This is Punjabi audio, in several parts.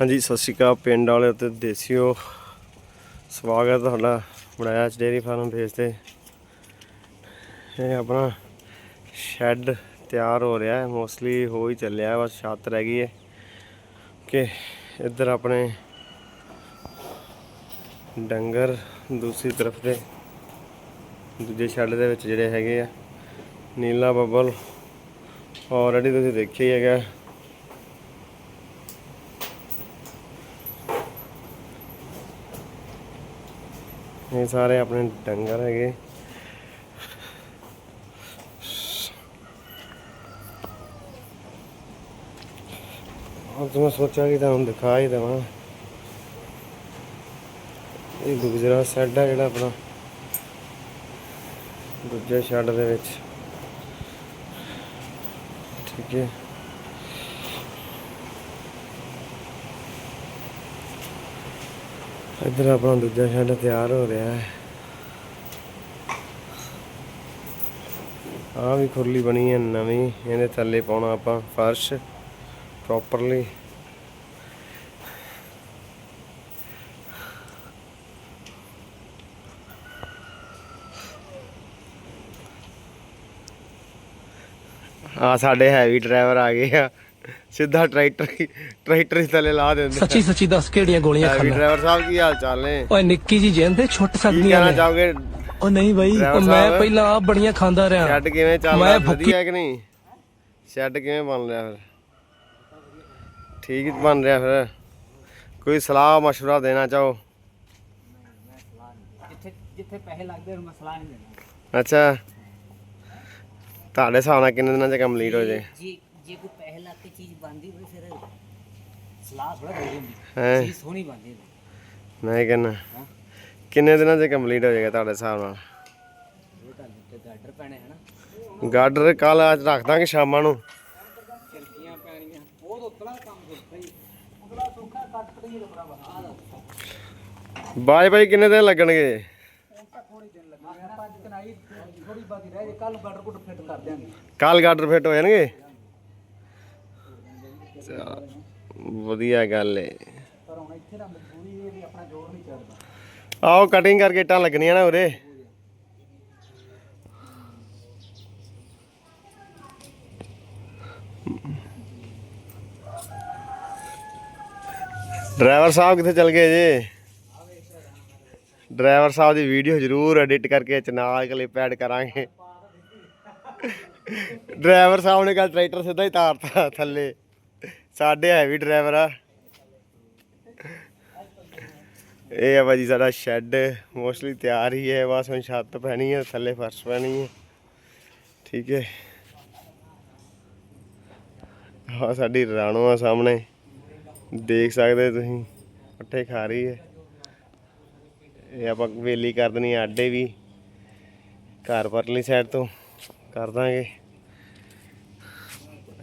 ਹਾਂਜੀ, ਸਤਿ ਸ਼੍ਰੀ ਅਕਾਲ ਪਿੰਡ ਵਾਲੇ ਤੇ ਦੇਸੀਓ। ਸਵਾਗਤ ਤੁਹਾਡਾ ਬਣਾਇਆ ਚ ਡੇਰੀ ਫਾਰਮ ਫੇਸ ਤੇ। ਇਹ ਆਪਣਾ ਸ਼ੈੱਡ ਤਿਆਰ ਹੋ ਰਿਹਾ ਹੈ। ਮੋਸਟਲੀ ਹੋ ਹੀ ਚੱਲਿਆ, ਬਸ ਛੱਤ ਰਹਿ ਗਈ ਹੈ। ਕਿ ਇੱਧਰ ਆਪਣੇ ਡੰਗਰ ਦੂਸਰੀ ਤਰਫ ਤੇ ਦੂਜੇ ਸ਼ੈੱਡ ਦੇ ਵਿੱਚ ਜਿਹੜੇ ਹੈਗੇ ਆ। ਨੀਲਾ ਬੱਬਲ ਆਲਰੇਡੀ ਤੁਸੀਂ ਦੇਖਿਆ ਹੀ ਹੈਗਾ। ਇਹ ਸਾਰੇ ਆਪਣੇ ਡੰਗਰ ਹੈਗੇ। ਅੱਜ ਮੈਂ ਸੋਚਿਆ ਕਿ ਤੁਹਾਨੂੰ ਦਿਖਾ ਹੀ ਦੇਵਾਂ। ਇਹ ਗੁਜਰਾ ਸੈੱਡ ਹੈ ਜਿਹੜਾ ਆਪਣਾ। ਦੂਜੇ ਸ਼ੈੱਡ ਦੇ ਵਿੱਚ। ਠੀਕ ਹੈ। ਇੱਧਰ ਆਪਣਾ ਦੂਜਾ ਸ਼ੈੱਡ ਤਿਆਰ ਹੋ ਰਿਹਾ ਹੈ। ਆ ਵੀ ਖੁਰਲੀ ਬਣੀ ਹੈ ਨਵੀਂ, ਇਹਦੇ ਥੱਲੇ ਪਾਉਣਾ ਆਪਾਂ ਫਰਸ਼ ਪ੍ਰੋਪਰਲੀ ਆ ਸਾਡੇ ਹੈਵੀ ਡਰਾਈਵਰ ਆ ਗਏ ਆ। ਸਿੱਧਾ ਟਰੈਕਟਰ ਹੀ ਟਰੈਕਟਰ ਹੀ ਥੱਲੇ ਲਾ ਦਿੰਦੇ ਸੱਚੀ ਸੱਚੀ ਦੱਸ ਕਿਹੜੀਆਂ ਗੋਲੀਆਂ ਹੈਵੀ ਖਾਣਾ ਡਰਾਈਵਰ ਸਾਹਿਬ ਕੀ ਹਾਲ ਚਾਲ ਨੇ ਓਏ ਨਿੱਕੀ ਜੀ ਜਿੰਦ ਤੇ ਛੁੱਟ ਕੀ ਸਕਦੀਆਂ ਕਹਿਣਾ ਨੇ ਚਾਹੋਗੇ ਉਹ ਨਹੀਂ ਬਈ ਡਰਾਈਵਰ ਉਹ ਮੈਂ ਸਾਹਿਬ। ਪਹਿਲਾਂ ਆ ਬੜੀਆਂ ਖਾਂਦਾ ਰਿਹਾ ਸ਼ੈੱਡ ਕਿਵੇਂ ਚੱਲ ਮੈਂ ਰਿਹਾ ਭੁੱਖੀ- ਵਧੀਆ ਕਿ ਨਹੀਂ ਸ਼ੈੱਡ ਕਿਵੇਂ ਬਣ ਰਿਹਾ ਫਿਰ ਠੀਕ ਬਣ ਰਿਹਾ ਫਿਰ ਕੋਈ ਸਲਾਹ مشورہ ਦੇਣਾ ਚਾਹੋ ਜਿੱਥੇ ਜਿੱਥੇ ਪੈਸੇ ਲੱਗਦੇ ਉਹ ਮਸਲਾ ਨਹੀਂ ਦੇਣਾ ਅੱਛਾ ਤੁਹਾਡੇ ਹਿਸਾਬ ਨਾਲ ਕਿੰਨੇ ਦਿਨਾਂ 'ਚ ਕੰਪਲੀਟ ਹੋ ਜੇ ਜੇ ਜੇ ਕੋਈ ਪੈਸੇ ਲੱਗ ਕੇ ਚੀਜ਼ ਬਣਦੀ ਹੋਵੇ ਫਿਰ ਸਲਾਹ ਥੋੜਾ ਦੇ ਦਿੰਦੀ। ਹੈ? ਚੀਜ਼ ਸੋਹਣੀ ਬਣਦੀ ਹੈ ਮੈਂ ਕਹਿੰਦਾ ਕਿੰਨੇ ਦਿਨਾਂ 'ਚ ਕੰਪਲੀਟ ਹੋ ਜਾਏਗਾ ਤੁਹਾਡੇ ਹਿਸਾਬ ਨਾਲ? ਉਹ ਤਾਂ ਤੇ ਗਾਡਰ ਪੈਣੇ ਹਨਾ। ਗਾਰਡਰ ਕੱਲ ਅੱਜ ਰੱਖ ਦਾਂਗੇ ਸ਼ਾਮਾਂ ਨੂੰ। ਚਰਕੀਆਂ ਪੈਣੀਆਂ। ਉਹ ਤਾਂ ਉਤਲਾ ਕੰਮ ਸੌਖਾ ਹੀ ਉਤਲਾ ਸੌਖਾ ਕੱਟ ਕੜੀ ਦਾ ਆ ਦਾ ਕਿੰਨੇ ਦਿਨ ਲੱਗਣਗੇ? ਥੋੜੀ ਦਿਨ ਲੱਗਣੇ ਆਪਾਂ ਅੱਜ ਕਨਾਈ ਥੋੜੀ ਬਾਕੀ ਰਹਿ ਜੇ। ਕੱਲ ਗਾਡਰ ਕੁੱਟ ਫਿੱਟ ਕਰ ਦਿਆਂਗੇ। ਕੱਲ ਗਾਰਡਰ ਫਿੱਟ ਹੋ ਜਾਣਗੇ? ਵਧੀਆ ਗੱਲ ਏ। ਪਰ ਹੁਣ ਇੱਥੇ ਦਾ ਮਜਬੂਰੀ ਇਹ ਵੀ ਆਪਣਾ ਜੋਰ ਨਹੀਂ ਚੜਦਾ ਆਓ ਕਟਿੰਗ ਕਰਕੇ ਇੱਟਾਂ ਲੱਗਣੀਆਂ ਨਾ ਉਰੇ। ਡਰਾਈਵਰ ਸਾਹਿਬ ਕਿੱਥੇ ਚਲ ਗਏ ਜੇ ਡਰਾਈਵਰ ਸਾਹਿਬ ਦੀ ਵੀਡੀਓ ਜ਼ਰੂਰ ਐਡਿਟ ਕਰਕੇ ਚ ਨਾਲ ਕਲਿੱਪ ਐਡ ਕਰਾਂਗੇ। ਡਰਾਈਵਰ ਸਾਹਿਬ ਨੇ ਕੱਲ ਟਰੈਕਟਰ ਸਿੱਧਾ ਹੀ ਤਾਰਤਾ ਥੱਲੇ। ਸਾਡੇ ਹੈਵੀ ਡਰਾਈਵਰ ਆ। ਇਹ ਆ ਭਾਜੀ ਸਾਡਾ ਸ਼ੈੱਡ ਮੋਸਟਲੀ ਤਿਆਰ ਹੀ ਹੈ, ਬਸ ਹੁਣ ਛੱਤ ਪੈਣੀ ਹੈ ਥੱਲੇ ਫਰਸ਼ ਪੈਣੀ ਹੈ ਠੀਕ ਹੈ। ਹਾਂ ਸਾਡੀ ਰਾਣੋ ਆ ਸਾਹਮਣੇ। ਦੇਖ ਸਕਦੇ ਤੁਸੀਂ, ਪੱਠੇ ਖਾ ਰਹੀ ਹੈ। ਇਹ ਆਪਾਂ ਵੇਲੀ ਕਰ ਦੇਣੀ ਆਡੇ ਵੀ। ਘਰ ਪਰਲੀ ਸਾਈਡ ਤੋਂ ਕਰ ਦਾਂਗੇ।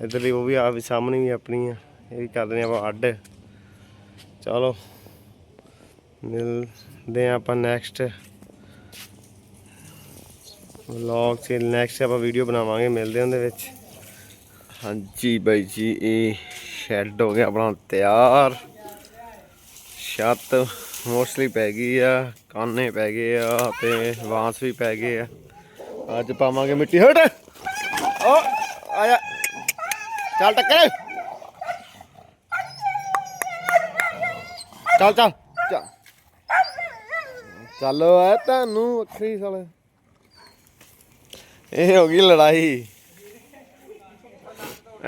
ਇਧਰਲੀ ਉਹ ਵੀ ਆ ਵੀ ਸਾਹਮਣੇ ਵੀ ਆਪਣੀ ਆ, ਇਹ ਵੀ ਕਰ ਦੇਣੀ ਆਪਾਂ ਅੱਡ। ਚਲੋ, ਮਿਲਦੇ ਹਾਂ ਆਪਾਂ ਨੈਕਸਟ ਵਲੌਗ 'ਚ ਨੈਕਸਟ ਆਪਾਂ ਵੀਡੀਓ ਬਣਾਵਾਂਗੇ, ਮਿਲਦੇ ਹਾਂ ਉਹਦੇ ਵਿੱਚ। ਹਾਂਜੀ ਬਾਈ ਜੀ, ਇਹ ਸ਼ੈੱਡ ਹੋ ਗਿਆ ਆਪਣਾ, ਤਿਆਰ। ਛੱਤ ਮੋਸਟਲੀ ਪੈ ਗਈ ਆ, ਕਾਨੇ ਪੈ ਗਏ ਆ, ਤੇ ਵਾਂਸ ਵੀ ਪੈ ਗਏ ਆ। ਅੱਜ ਪਾਵਾਂਗੇ ਮਿੱਟੀ, ਹਟ! ਓ ਆਇਆ ਚੱਲ ਟੱਕਰ ਚੱਲ ਚੱਲ ਚੱਲ। ਆ ਤੁਹਾਨੂੰ ਵੱਖਰੀ ਸਾਲੇ। ਇਹ ਹੋ ਗਈ ਲੜਾਈ।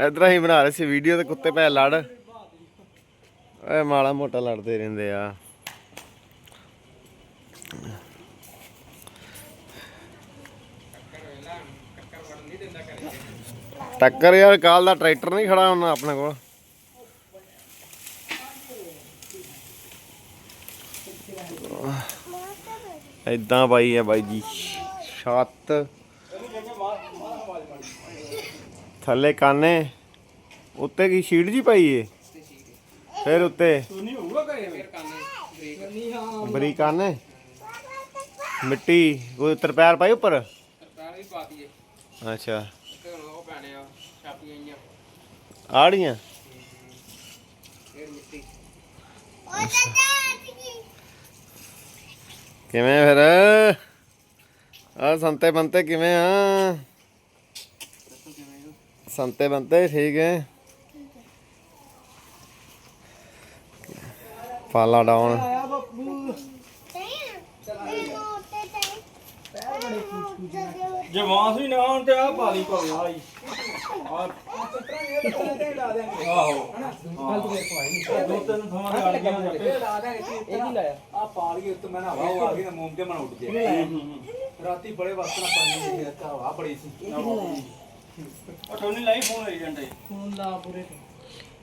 ਇਧਰ ਹੀ ਬਣਾ ਰਹੇ ਸੀ ਵੀਡੀਓ ਤੇ ਕੁੱਤੇ ਪੈ ਲੜ। ਓਏ, ਮਾੜਾ ਮੋਟਾ ਲੜਦੇ ਰਹਿੰਦੇ ਆ। ਟੱਕਰ ਯਾਰ, ਕੱਲ ਦਾ ਟਰੈਕਟਰ ਨਹੀਂ ਖੜਾ ਹੁੰਦਾ ਆਪਣੇ ਕੋਲ। ਇਦਾਂ ਪਾਈ ਹੈ ਬਾਈ ਜੀ, ਛੱਤ। ਥੱਲੇ ਕਾਨੇ, ਉੱਤੇ ਕੀ ਸ਼ੀਟ ਜੀ ਪਾਈ ਏ? ਫਿਰ ਉੱਤੇ। ਬਰੀਕ ਕਾਨੇ? ਮਿੱਟੀ, ਕੋਈ ਤਰਪੈਰ ਪਾਈ ਉੱਪਰ? ਅੱਛਾ। ਤੇ ਹੁਣ ਉਹ ਪੈਣੇ ਆ ਛਾਪੀਆਂ ਆਈਆਂ ਆੜੀਆਂ? ਫੇਰ ਮਿੱਟੀ। ਕਿਵੇਂ ਫਿਰ? ਆ ਸੰਤੇ ਬੰਤੇ ਕਿਵੇਂ ਆ? ਸੰਤੇ ਬੰਤੇ ਠੀਕ ਹੈ। ਪਾਲਾ ਡਾਉਨ ਆਇਆ ਬੱਬੂ ਜੇ ਵਾਂਸ ਵੀ ਨਾ ਹੋਣ ਤੇ ਆ ਪਾਲੀ ਭਾਵੇਂ ਆ ਹੀ ਲਾ ਦੇਾਂਗੇ ਆਹੋ ਗਲਤ ਫੇਰ ਦੋ ਤਿੰਨ ਥਾਵਾਂ ਤੇ ਅੜ ਗਿਆ ਇਹ ਇਹ ਨਹੀਂ ਲਾਇਆ ਆ ਪਾਲ ਉੱਤੇ ਮੈਂ ਨਾ ਹਵਾ ਆ ਗਈ ਨਾ ਮੂੰਹ ਕੇ ਮਨ ਉੱਡ ਗਿਆ ਰਾਤੀ ਬੜੇ ਵਕਤ ਨਾਲ ਪਾਣੀ ਦੀ ਹਵਾ ਬੜੀ ਸੀ ਉਹ ਟੋਨੀ ਲਾਈ ਫੋਨ ਹੋਈ ਜਾਂਦੇ ਫੋਨ ਲਾ ਪੂਰੇ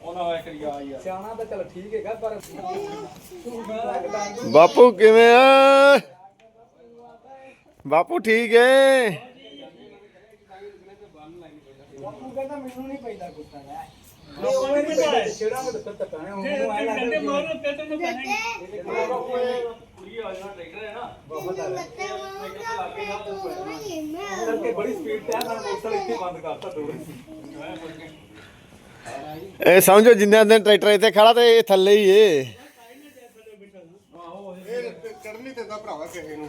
ਉਹਨਾਂ ਹੋਇਆ ਕਰੀ ਆ ਯਾਰ ਸਿਆਣਾ ਤਾਂ ਚਲ ਠੀਕ ਹੈਗਾ ਪਰ ਬਾਪੂ ਕਿਵੇਂ ਆ? ਬਾਪੂ ਠੀਕ ਹੈ ਬਾਪੂ ਕਹਿੰਦਾ ਮੈਨੂੰ ਨਹੀਂ ਪੈਂਦਾ ਗੁੱਸਾ ਲੈ। ਲੋਕਾਂ ਨੇ ਨਹੀਂ ਛੇੜਾ ਮੈਂ ਦਿੱਤਾ ਟਕਾਣੇ ਹੁਣ ਨੂੰ ਆਇਆ ਲੱਗਦਾ ਕੁੜੀ ਆ ਜਾਣਾ ਟਰੈਕਟਰ ਹੈ ਨਾ। ਬਹੁਤ ਆ ਕਰਕੇ ਬੜੀ ਸਪੀਡ ਤੇ ਆ ਮੈਂ ਮੋਟਰ ਇੱਥੇ ਬੰਦ ਕਰਤਾ ਦੋਵੇਂ ਇਹ ਸਮਝੋ ਜਿੰਨੇ ਦਿਨ ਟਰੈਕਟਰ ਇੱਥੇ ਖੜਾ ਤੇ ਇਹ ਥੱਲੇ ਹੀ ਏ ਕਰਨੀ ਤੇ ਦਾ ਭਰਾਵਾ ਕਿਸੇ ਨੂੰ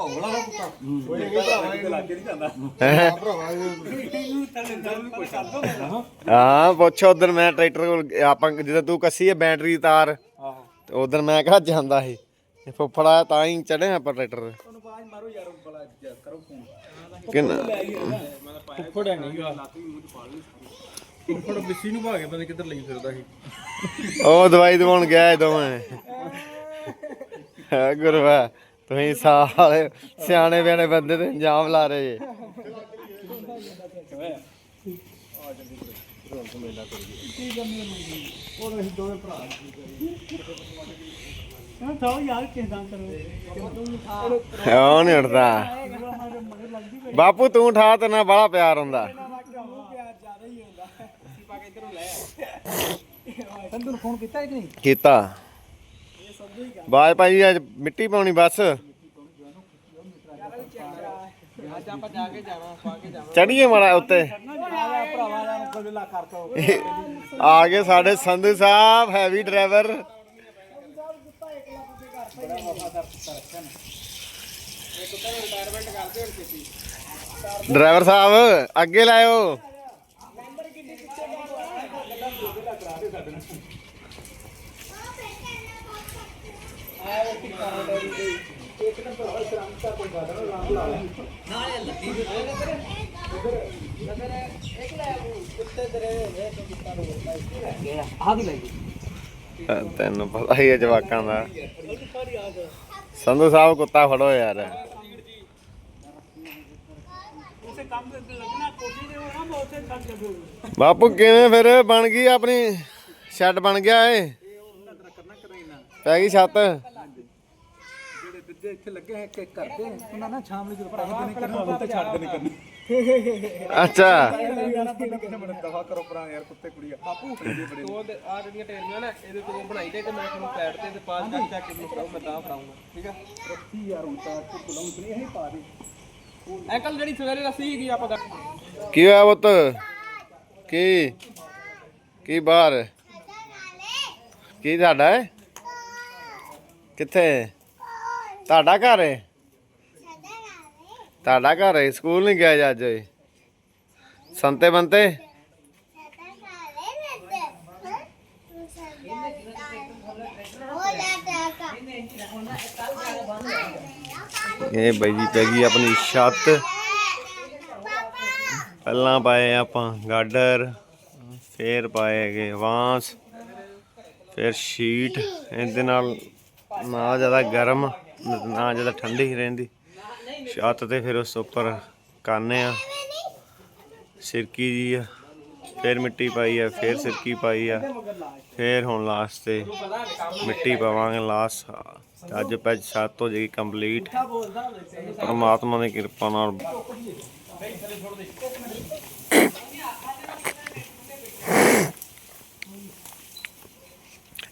ਭੌਂਗਲਾ ਦਾ ਪੁੱਤਾ ਕੋਈ ਵੀ ਭਰਾਵਾ ਇਹ ਲੱਗੇ ਨਹੀਂ ਜਾਂਦਾ। ਹੈਂ। ਭਰਾਵਾ ਇਹ ਹਾਂ ਪੁੱਛੋ ਉਧਰ ਮੈਂ ਟਰੈਕਟਰ ਕੋਲ ਆਪਾਂ ਜਦੋਂ ਤੂੰ ਕੱਸੀ ਹੈ ਬੈਟਰੀ ਦੀ ਤਾਰ ਆਹੋ। ਤੇ ਉਧਰ ਮੈਂ ਕਿਹਾ ਜਾਂਦਾ ਸੀ ਇਹ ਫੁੱਫੜਾ ਤਾਂ ਹੀ ਚੜੇ ਆਪਾਂ ਟਰੈਕਟਰ ਉਹਨੂੰ ਆਵਾਜ਼ ਮਾਰੋ ਯਾਰ ਬੜਾ ਕਰੋ ਫੋਨ ਕਿੰਨਾ ਫੁੱਫੜ ਹੈ ਨਹੀਂਗਾ ਫੁੱਫੜ ਬਿੱਸੀ ਨੂੰ ਭਾਗੇ ਪਤਾ ਕਿੱਧਰ ਲਈ ਫਿਰਦਾ ਸੀ। ਉਹ ਦਵਾਈ ਦਵਾਉਣ ਗਿਆ ਇਹ ਦੋਵੇਂ। ਹੈ ਗੁਰਵਾ ਤੁਸੀਂ ਸਾਲੇ ਸਿਆਣੇ ਬਿਆਣੇ ਬੰਦੇ ਤੇ ਇੰਜਾਮ ਲਾ ਰਹੇ ਜੇ। ਉਹ ਨਹੀਂ ਉੱਠਦਾ? ਬਾਪੂ ਤੂੰ ਠਾ ਤੇ ਨਾ ਬੜਾ ਪਿਆਰ ਹੁੰਦਾ। ਤੈਨੂੰ ਫੋਨ ਕੀਤਾ ਕਿ ਨਹੀਂ? ਕੀਤਾ। ਬਾਜ ਭਾਈ ਅੱਜ, ਮਿੱਟੀ ਪਾਉਣੀ ਬਸ। ਅੱਜ ਆਪਾਂ ਜਾ ਕੇ ਚੜੀਏ ਮਾੜਾ ਉੱਤੇ। ਆ ਆ ਗਏ ਸਾਡੇ ਸੰਧੂ ਸਾਹਿਬ ਹੈਵੀ ਡਰਾਈਵਰ ਡਰਾਈਵਰ ਸਾਹਿਬ, ਅੱਗੇ ਲਾਇਓ ਆ ਵੀ ਲਈ ਤੈਨੂੰ ਪਤਾ ਹੀ ਹੈ ਜਵਾਕਾਂ ਦਾ। ਸੰਧੂ ਸਾਹਿਬ ਕੁੱਤਾ ਫੜੋ ਯਾਰ। ਬਾਪੂ, ਕਿਵੇਂ ਫਿਰ? ਬਣ ਗਈ ਆਪਣੀ? ਸ਼ੈੱਡ ਬਣ ਗਿਆ ਏ ਪੈ ਗਈ ਛੱਤ? ਜਿਹੜੇ ਦੂਜੇ ਇੱਥੇ ਲੱਗੇ ਹੈ ਕਿ ਕਰਦੇ ਉਹਨਾਂ ਨਾ ਸ਼ਾਮ ਨੂੰ ਜਦੋਂ ਪੈਸੇ ਦੇਣੇ ਕਰਨਾ। ਉਹ ਤੇ ਛੱਡ ਦੇਣੇ ਕਰਨੀ ਅੱਛਾ। ਦਫਾ ਕਰੋ ਪਰਾਂ ਯਾਰ ਕੁੱਤੇ ਕੁੜੀਆ ਬਾਪੂ ਬੜੇ ਉਹ ਆ ਜਿਹੜੀਆਂ ਟੇਰੀਆਂ ਨਾ ਇਹਦੇ ਤੋਂ ਬਣਾਈ ਦੇ ਤੇ ਮੈਂ ਤੁਹਾਨੂੰ ਪੈਡ ਤੇ ਤੇ ਪਾਸ ਕਰ ਚੱਕ ਕੇ ਫੜਾਉ ਮੈਂ ਤਾਂ ਫੜਾਉਂਗਾ ਠੀਕ ਆ ਰੱਖੀ ਯਾਰ ਹੁਣ ਤਾਂ ਤੂੰ ਬੁਲਾਉਂ ਨਹੀਂ ਇਹ ਪਾ ਦੇ ਅੰਕਲ ਜਿਹੜੀ ਸਵੇਰੇ ਰੱਸੀ ਸੀਗੀ ਆਪਾਂ ਕਰ- ਕੀ ਹੋਇਆ ਪੁੱਤ? ਕੀ? ਕੀ ਬਾਹਰ? ਕੀ ਤੁਹਾਡਾ ਹੈ? ਕਿੱਥੇ ਤੁਹਾਡਾ ਘਰ ਹੈ? ਤੁਹਾਡਾ ਘਰ ਹੈ? ਸਕੂਲ ਨਹੀਂ ਗਿਆ ਅੱਜ? ਇਹ? ਸੰਤੇ ਬੰਤੇ? ਇਹ ਬਾਈ ਜੀ ਪੈ ਗਈ ਆਪਣੀ ਛੱਤ। ਪਹਿਲਾਂ ਪਾਏ ਆਪਾਂ ਗਾਡਰ ਫੇਰ ਪਾਏ ਹੈਗੇ ਵਾਂਸ ਫਿਰ ਸ਼ੀਟ। ਇਹਦੇ ਨਾਲ ਨਾ ਜ਼ਿਆਦਾ ਗਰਮ। ਨਾ ਜ਼ਿਆਦਾ ਠੰਡੀ ਹੀ ਰਹਿੰਦੀ। ਛੱਤ ਤੇ ਫਿਰ ਉਸ ਉੱਪਰ ਕਾਨੇ ਆ। ਸਿਰਕੀ ਜੀ ਆ, ਫਿਰ ਮਿੱਟੀ ਪਾਈ ਆ, ਫਿਰ ਸਿਰਕੀ ਪਾਈ ਆ, ਫਿਰ ਹੁਣ ਲਾਸਟ ਤੇ ਮਿੱਟੀ ਪਾਵਾਂਗੇ ਲਾਸਟ ਅੱਜ ਪੈ ਛੱਤ ਹੋ ਜਾਏਗੀ ਕੰਪਲੀਟ ਪਰਮਾਤਮਾ ਦੀ ਕਿਰਪਾ ਨਾਲ।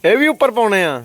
ਇਹ ਵੀ ਉੱਪਰ ਪਾਉਣੇ ਆ।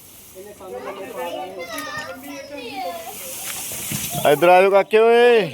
ਇਧਰ ਆਜੋ ਕਾਕੇ ਓਏ।